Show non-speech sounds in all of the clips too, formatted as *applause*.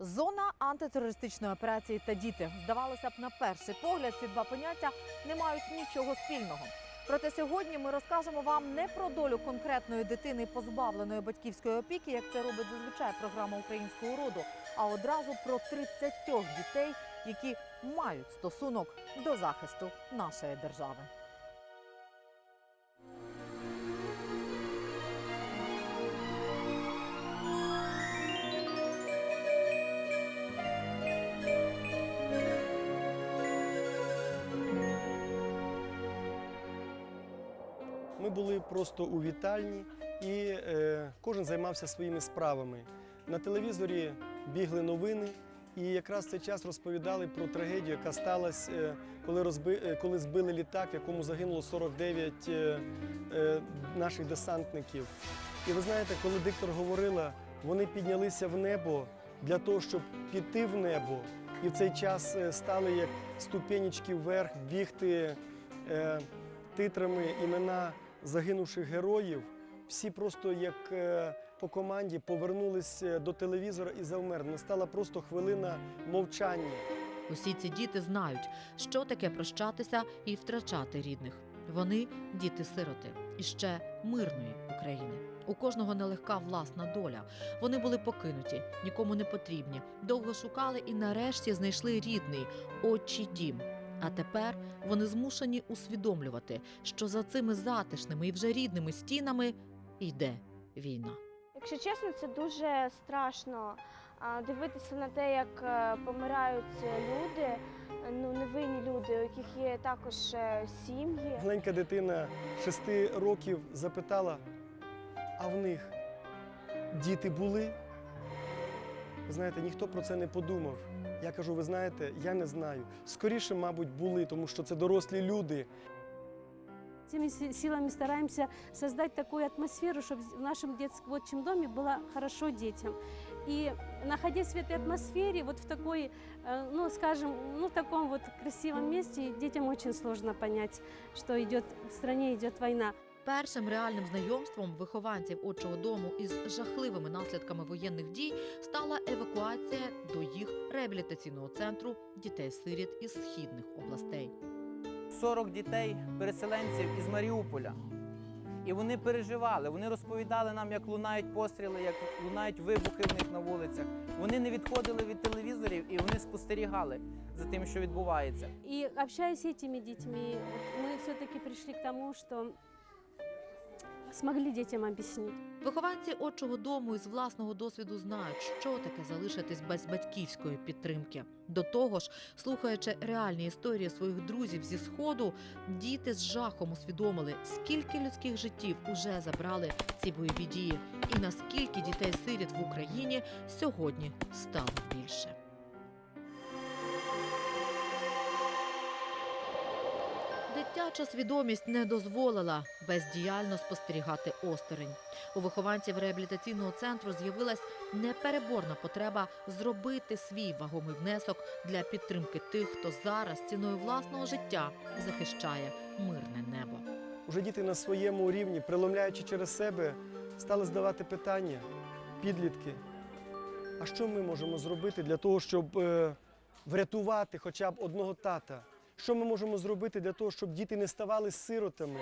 Зона антитерористичної операції та діти. Здавалося б, на перший погляд ці два поняття не мають нічого спільного. Проте сьогодні ми розкажемо вам не про долю конкретної дитини, позбавленої батьківської опіки, як це робить зазвичай програма українського роду, а одразу про 30 дітей, які мають стосунок до захисту нашої держави. Були просто у вітальні, і е, кожен займався своїми справами. На телевізорі бігли новини, і якраз цей час розповідали про трагедію, яка сталася, е, коли, розби, е, коли збили літак, в якому загинуло 49 е, е, наших десантників. І ви знаєте, коли диктор говорила, вони піднялися в небо для того, щоб піти в небо, і в цей час е, стали як ступенечки вверх, бігти е, титрами імена загинувших героїв. Всі просто як е, по команді повернулися до телевізора і завмерли. Настала просто хвилина мовчання. Усі ці діти знають, що таке прощатися і втрачати рідних. Вони діти-сироти і ще мирної України. У кожного нелегка власна доля. Вони були покинуті, нікому не потрібні. Довго шукали і нарешті знайшли рідний отчий дім. А тепер вони змушені усвідомлювати, що за цими затишними і вже рідними стінами йде війна. Якщо чесно, це дуже страшно дивитися на те, як е, помирають люди, ну невинні люди, у яких є також е, сім'ї. Маленька дитина шести років запитала: а в них діти були? Ви знаєте, ніхто про це не подумав. Я кажу, ви знаєте, я не знаю. Скоріше, мабуть, були, тому що це дорослі люди. Теми си- силами стараемся создать такую атмосферу, чтобы в нашем детском доме было хорошо детям. И находясь в этой атмосфере, вот в такой, э, ну, скажем, ну, в таком вот красивом месте, детям очень сложно понять, что идет в стране идет война. Першим реальним знайомством вихованців отчого дому із жахливими наслідками воєнних дій стала евакуація до їх реабілітаційного центру дітей-сиріт із східних областей. 40 дітей, переселенців із Маріуполя. І вони переживали, вони розповідали нам, як лунають постріли, як лунають вибухи в них на вулицях. Вони не відходили від телевізорів і вони спостерігали за тим, що відбувається. И общаясь с этими детьми, вот мы все-таки пришли к тому, что смогли детям объяснить. Вихованці отчого дому із власного досвіду знають, що таке залишитись без батьківської підтримки. До того ж, слухаючи реальні історії своїх друзів зі сходу, діти з жахом усвідомили, скільки людських життів уже забрали ці бойові дії, і наскільки дітей-сиріт в Україні сьогодні стало більше. Дитяча свідомість не дозволила бездіяльно спостерігати осторонь. У вихованців реабілітаційного центру з'явилась непереборна потреба зробити свій вагомий внесок для підтримки тих, хто зараз ціною власного життя захищає мирне небо. Уже діти на своєму рівні, преломляючи через себе, стали здавати питання, підлітки. А що ми можемо зробити для того, щоб е, врятувати хоча б одного тата? Що ми можемо зробити для того, щоб діти не ставали сиротами?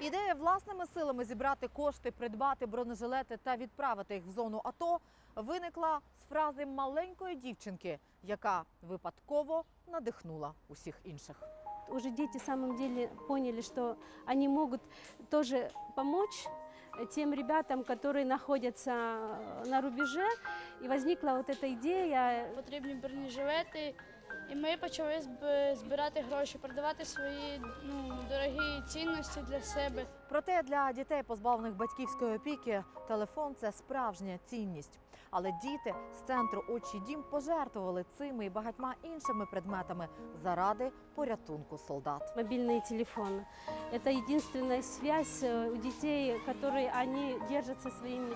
Ідея власними силами зібрати кошти, придбати бронежилети та відправити їх в зону АТО виникла з фрази маленької дівчинки, яка випадково надихнула усіх інших. Уже дети в самом деле поняли, что они могут тоже помочь тем ребятам, которые находятся э, на рубеже. И возникла вот эта идея потрібні бронежилети. І ми почали зб- збирати гроші, продавати свої ну, дорогі цінності для себе. Проте для дітей, позбавлених батьківської опіки, телефон це справжня цінність. Але діти з центру «Отчий дім пожертвували цими і багатьма іншими предметами заради порятунку солдат. мобильные телефоны. Это единственная связь э, у детей, которые они держат со своими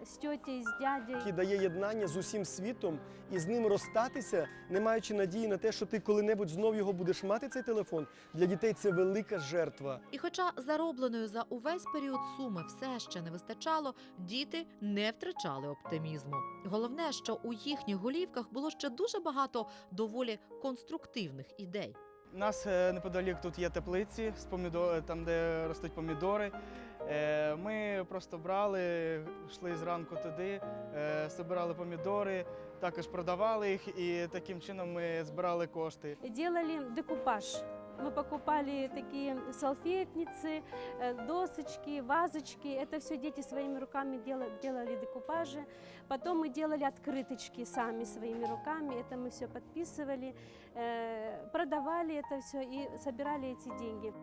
бабушкой, с тетей, с який дає єднання з усім світом і з ним розстатися, не маючи надії на те, що ти коли-небудь знов його будеш мати цей телефон. Для дітей це велика жертва. І хоча заробленою за увесь період суми все ще не вистачало, діти не втрачали оптимізму. Головне, що у їхніх голівках було ще дуже багато доволі конструктивних ідей. У нас е, неподалік тут є теплиці, з помідор, там, де ростуть помідори. Е, Ми просто брали, йшли зранку туди, е, збирали помідори, також продавали їх, і таким чином ми збирали кошти. Делали декупаж. Мы покупали такие салфетницы, э, досочки, вазочки. Это все дети своими руками дела- делали декупажи. Потом мы делали открыточки сами своими руками. Это мы все подписывали, э, продавали это все и собирали эти деньги.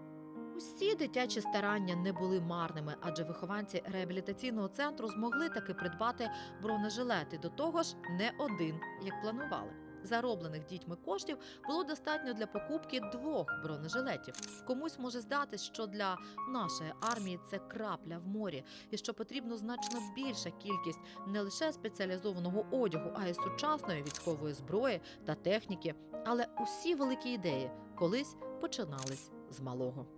Усі дитячі старання не були марними, адже вихованці реабілітаційного центру змогли таки придбати бронежилети. До того ж, не один, як планували. Зароблених дітьми коштів було достатньо для покупки двох бронежилетів. Комусь може здатись, що для нашої армії це крапля в морі, і що потрібно значно більша кількість не лише спеціалізованого одягу, а й сучасної військової зброї та техніки. Але усі великі ідеї колись починались з малого.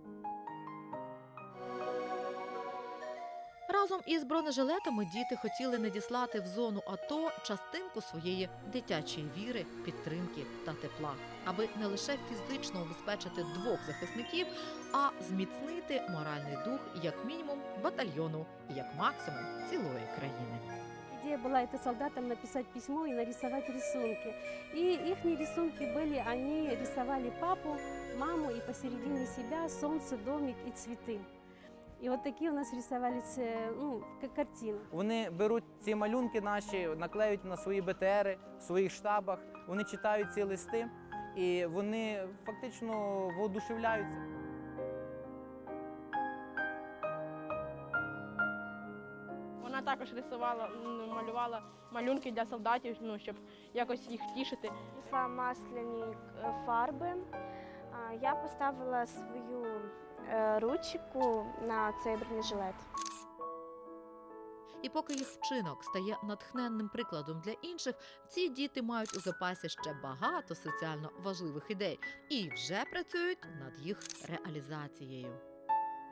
Разом із бронежилетами діти хотіли надіслати в зону АТО частинку своєї дитячої віри, підтримки та тепла, аби не лише фізично убезпечити двох захисників, а зміцнити моральний дух як мінімум батальйону, і як максимум цілої країни. Идея была это солдатам написать письмо и нарисовать рисунки. И их рисунки были, они рисовали папу, маму и посередине себя солнце, домик и цветы. И вот такие у нас рисовались э, ну, как картины. Вони беруть ці малюнки наші, наклеюють на свої БТРи в своїх штабах, вони читають ці листи і вони фактично воодушевляються. Вона також рисувала, малювала малюнки для солдатів, ну, щоб якось їх втішити. Несла масляні е, фарби. Я поставила свою е, ручку на цей бронежилет. І поки їх вчинок стає натхненним прикладом для інших, ці діти мають у запасі ще багато соціально важливих ідей і вже працюють над їх реалізацією.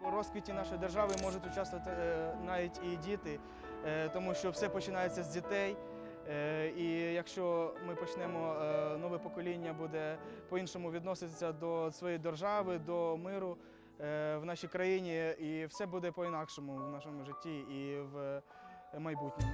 У розквіті нашої держави можуть участвувати е, навіть і діти, е, тому що все починається з дітей. Е, І якщо ми почнемо, е, нове покоління буде по-іншому відноситися до своєї держави, до миру е, в нашій країні, і все буде по-інакшому в нашому житті і в майбутньому.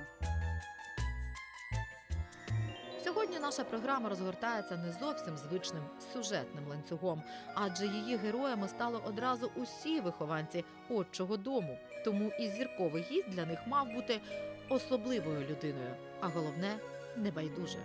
Сьогодні наша програма розгортається не зовсім звичним сюжетним ланцюгом, адже її героями стали одразу усі вихованці отчого дому. Тому і зірковий гість для них мав бути особливою людиною, а головне небайдужою.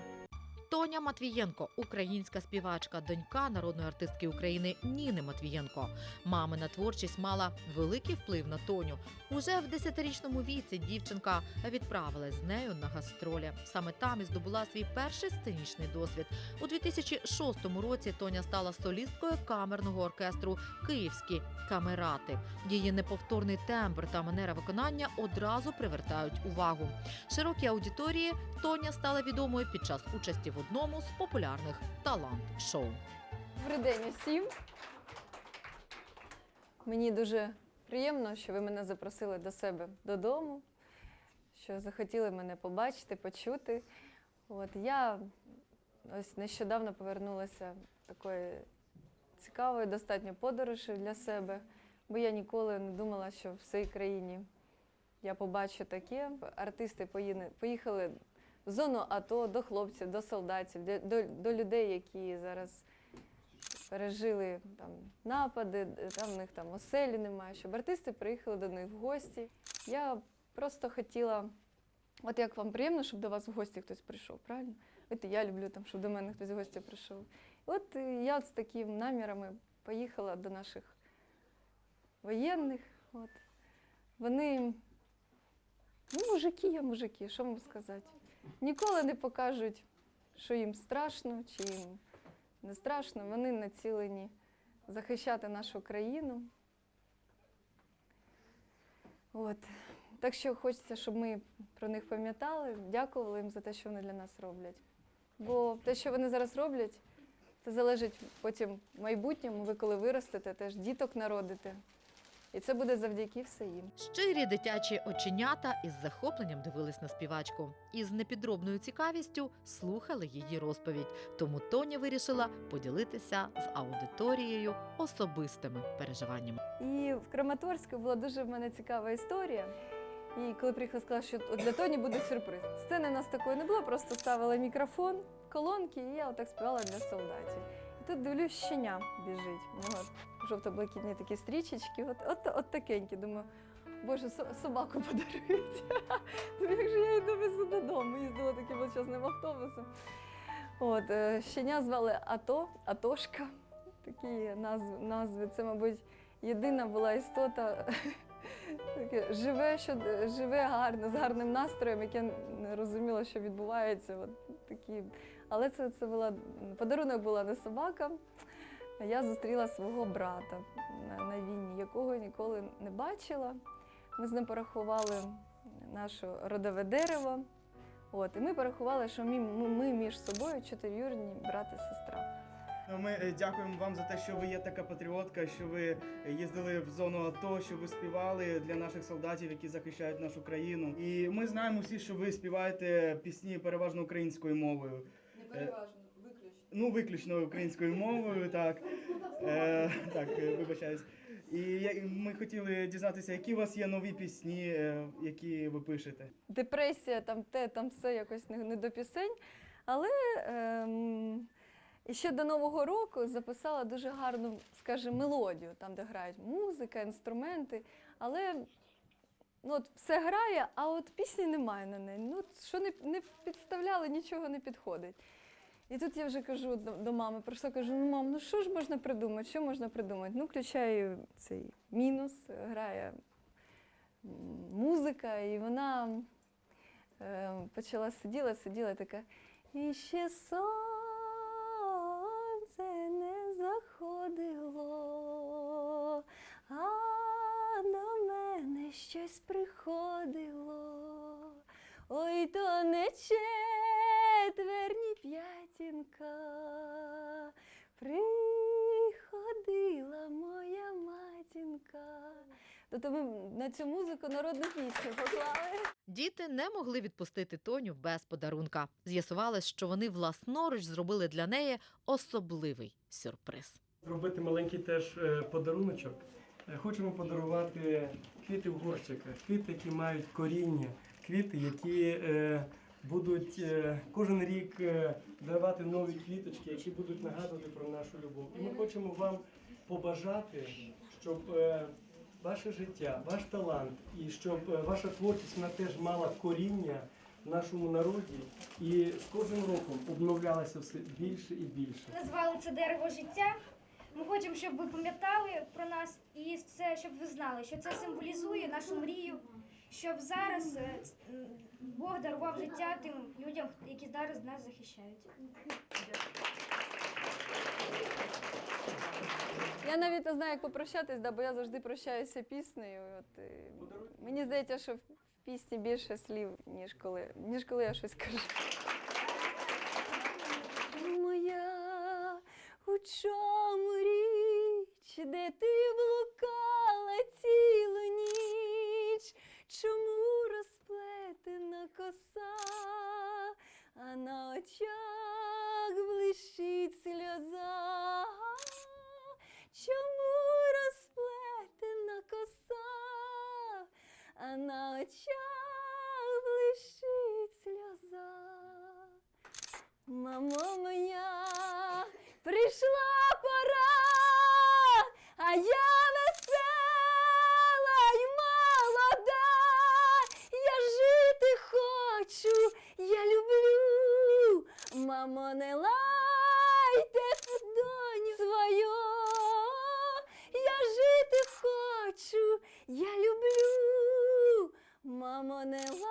Тоня Матвієнко, українська співачка, донька народної артистки України Ніни Матвієнко. Мамина творчість мала великий вплив на Тоню. Уже в 10-річному віці дівчинка відправилась з нею на гастролі. Саме там і здобула свій перший сценічний досвід. У 2006 році Тоня стала солісткою камерного оркестру Київські камерати. Її неповторний тембр та манера виконання одразу привертають увагу. Широкій аудиторії Тоня стала відомою під час участі в одному з популярних талант-шоу. Добрий день усім. Мені дуже приємно, що ви мене запросили до себе додому, що захотіли мене побачити, почути. От я ось нещодавно повернулася такої цікавої достатньо подорожі для себе, бо я ніколи не думала, що в своїй країні я побачу таке. Артисти поїхали зону АТО до хлопців, до солдатів, до, до, до людей, які зараз пережили там напади, там в них там оселі немає, щоб артисти приїхали до них в гості. Я просто хотіла, от як вам приємно, щоб до вас в гості хтось прийшов, правильно? От я люблю там, щоб до мене хтось в гості прийшов. От я з такими намірами поїхала до наших воєнних. От. Вони, ну, мужики, я мужики, що вам сказати? Ніколи не покажуть, що їм страшно, чи їм не страшно. Вони націлені захищати нашу країну. От. Так що хочеться, щоб ми про них пам'ятали, дякували їм за те, що вони для нас роблять. Бо те, що вони зараз роблять, це залежить потім в майбутньому, ви коли виростете, теж діток народите. І це буде завдяки все їм. Щирі дитячі оченята із захопленням дивились на співачку і з непідробною цікавістю слухали її розповідь. Тому Тоня вирішила поділитися з аудиторією особистими переживаннями. І в Краматорську була дуже в мене цікава історія. І коли приїхала, сказала, що от для Тоні буде сюрприз. Сцени у нас такої не було, просто ставила мікрофон, колонки, і я отак співала для солдатів. Тут дивлюсь, щеня біжить. У нього жовто-блакитні такі стрічечки, от, от, от такенькі. Думаю, боже, со- собаку подарують. *laughs* Як же я йду везу додому, їздила таким величезним автобусом. От, е, щеня звали Ато, Атошка. Такі назви, назви. Це, мабуть, єдина була істота. Таке живе, що живе гарно, з гарним настроєм, яке не розуміло, що відбувається. От такі. Але це, це була подарунок була не собака. Я зустріла свого брата на, на війні, якого ніколи не бачила. Ми з ним порахували наше родове дерево. От, і ми порахували, що ми, ми між собою чотирюрні брат і сестра. Ну, Ми е, дякуємо вам за те, що ви є така патріотка, що ви їздили в зону АТО, що ви співали для наших солдатів, які захищають нашу країну. І ми знаємо всі, що ви співаєте пісні переважно українською мовою. Не переважно, виключно. Ну, виключно українською мовою, так. Е, так, е, вибачаюсь. І ми хотіли дізнатися, які у вас є нові пісні, які ви пишете. депресія, там те, там все якось не, не до пісень. Але ем, і ще до Нового року записала дуже гарну, скажімо, мелодію, там, де грають музика, інструменти. Але ну, от все грає, а от пісні немає на неї. Ну, що не, не підставляли, нічого не підходить. І тут я вже кажу до, до мами, прийшла, кажу, ну мам, ну що ж можна придумати? Що можна придумати? Ну, включаю цей мінус, грає музика, і вона е, почала сиділа, сиділа така. І ще сонце щось приходило. Ой, то не четверні п'ятінка. Приходила моя матінка. Тобто ми на цю музику народну пісню поклали. Діти не могли відпустити Тоню без подарунка. З'ясувалось, що вони власноруч зробили для неї особливий сюрприз. Зробити маленький теж е, подаруночок. Е, Хочемо подарувати квіти в горщиках, квіти, які мають коріння, квіти, які е, будуть е, кожен рік е, давати нові квіточки, які будуть нагадувати про нашу любов. І ми хочемо вам побажати, щоб е, ваше життя, ваш талант і щоб е, ваша творчість вона теж мала коріння в нашому народі і з кожним роком обновлялася все більше і більше. Назвали це дерево життя. Ми хочемо, щоб ви пам'ятали про нас і це, щоб ви знали, що це символізує нашу мрію, щоб зараз е, Бог дарував життя тим людям, які зараз нас захищають. Я навіть не знаю, як попрощатись, да, бо я завжди прощаюся піснею. От, е, мені здається, що в пісні більше слів, ніж коли, ніж коли я щось кажу. Де ти блукала цілу ніч? Чому розплетена коса, а на очах блищить сльоза? Чому розплетена коса, а на очах блищить сльоза? Мамо моя, прийшла я весела й молода, я жити хочу, я люблю, мамо, не лайте доню свою, я жити хочу, я люблю, мамо, не лайте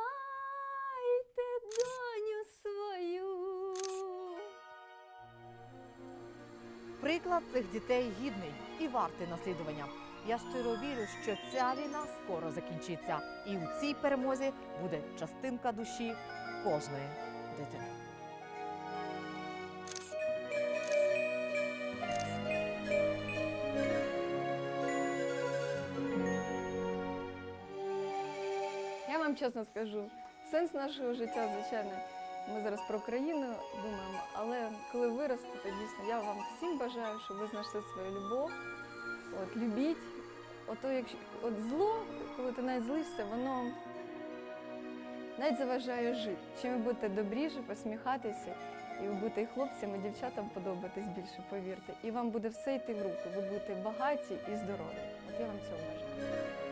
Приклад цих дітей гідний і вартий наслідування. Я щиро вірю, що ця війна скоро закінчиться, і у цій перемозі буде частинка душі кожної дитини. Я вам чесно скажу, сенс нашого життя, звичайно, ми зараз про країну думаємо, але коли виростете, дійсно, я вам всім бажаю, щоб ви знайшли свою любов. От, любіть. Ото, якщо, от зло, коли ти навіть злишся, воно навіть заважає жити. Чим ви будете добріше, посміхатися, і ви будете і хлопцям, і дівчатам подобатись більше, повірте. І вам буде все йти в руку. Ви будете багаті і здорові. От я вам цього бажаю.